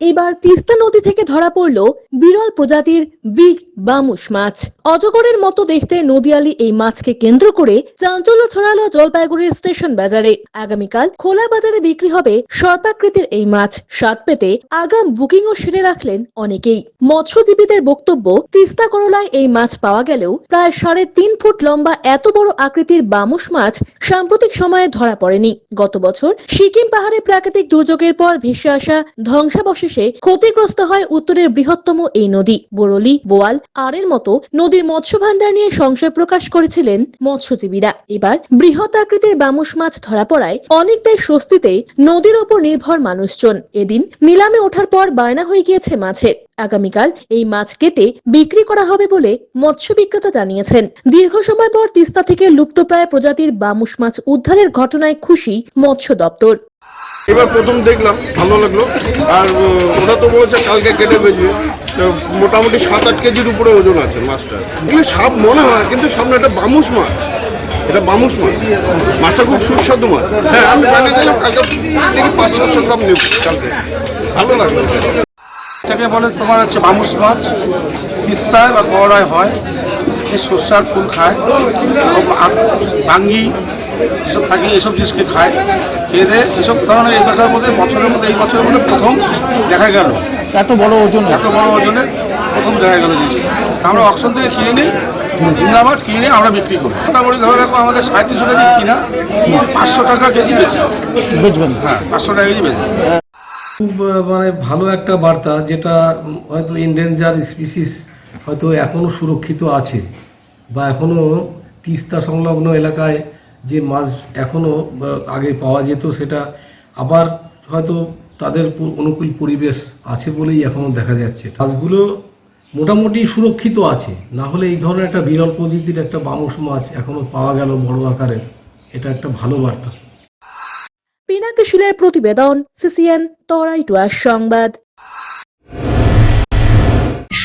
এবার তিস্তা নদী থেকে ধরা পড়ল বিরল প্রজাতির বিগ বামুস মাছ। অজগরের মতো দেখতে নদিয়ালি এই মাছকে কেন্দ্র করে চাঞ্চল্য ছড়ালো জলপাইগুড়ির স্টেশন বাজারে। আগামীকাল খোলা বাজারে বিক্রি হবে সর্পাকৃতির এই মাছ। স্বাদ পেতে আগাম বুকিংও সেরে রাখলেন অনেকেই। মৎস্যজীবীদের বক্তব্য, তিস্তা করলায় এই মাছ পাওয়া গেলেও প্রায় সাড়ে তিন ফুট লম্বা এত বড় আকৃতির বামুস মাছ সাম্প্রতিক সময়ে ধরা পড়েনি। গত বছর সিকিম পাহাড়ে প্রাকৃতিক দুর্যোগের পর ভেসে আসা ধ্বংসাবশেষে ক্ষতিগ্রস্ত হয় উত্তরের বৃহত্তম এই নদী। বরলি বোয়াল, আরের মতো নদীর মৎস্য ভান্ডার নিয়ে সংশয় প্রকাশ করেছিলেন মৎস্যজীবীরা। এবার বৃহৎ আকৃতির বামুস মাছ ধরা পড়ায় অনেকটাই স্বস্তিতে নদীর ওপর নির্ভর মানুষজন। এদিন নিলামে ওঠার পর বায়না হয়ে গিয়েছে মাছের। আগামীকাল এই মাছ কেটে বিক্রি করা হবে বলে মৎস্য বিক্রেতা জানিয়েছেন। দীর্ঘ সময় পর তিস্তা থেকে লুপ্তপ্রায় প্রজাতির বামুস মাছ উদ্ধারের ঘটনায় খুশি মৎস্য দপ্তর। এবার প্রথম দেখলাম, ভালো লাগল। আর ওরা তো বলছে কালকে কেটে বেজবে মোটামুটি সাত আট কেজির উপরে ওজন আছে মাছটা এগুলো সাপ মনে হয়, কিন্তু সামনে একটা বামুস মাছ। এটা বামুস মাছ। মাছটা খুব সুস্বাদু মাছ। হ্যাঁ আমি জানিয়ে দিলাম, কালকে দেখি পাঁচ সাতশো গ্রাম নেব কালকে। ভালো লাগল। এটাকে বলে তোমার হচ্ছে বামুস মাছ। তিস্তায় বা গড়ায় হয়। সর্ষার ফুল খায়। বাঙ্গি এসব থাকে এসব জিনিসকে খায় খেয়ে দেয় এসব ধরনের এই কথার মধ্যে বছরের মধ্যে এই বছরের মধ্যে প্রথম দেখা গেল। এত বড় ওজন এত বড় ওজনের প্রথম দেখা গেল জিনিস আমরা অকশন থেকে কিনে নিই জিন্দা মাছ কিনে নিয়ে আমরা বিক্রি করি। মোটামুটি ধরে রাখো আমাদের সাড়ে তিনশো টাকা কিনা পাঁচশো টাকা কেজি বেচি। বেচবেন হ্যাঁ পাঁচশো টাকা কেজি বেচি। খুব মানে ভালো একটা বার্তা যেটা হয়তো ইন্ডেঞ্জার স্পিসিস হয়তো এখনও সুরক্ষিত আছে বা এখনও তিস্তা সংলগ্ন এলাকায় যে মাছ এখনও আগে পাওয়া যেত সেটা আবার হয়তো তাদের অনুকূল পরিবেশ আছে বলেই এখনও দেখা যাচ্ছে। মাছগুলো মোটামুটি সুরক্ষিত আছে। না হলে এই ধরনের একটা বিরল প্রজাতির একটা বামুস মাছ এখনও পাওয়া গেল বড় আকারের। এটা একটা ভালো বার্তা। পিনাকি শিলের প্রতিবেদন, সিসিএন তরাইটুয়া সংবাদ।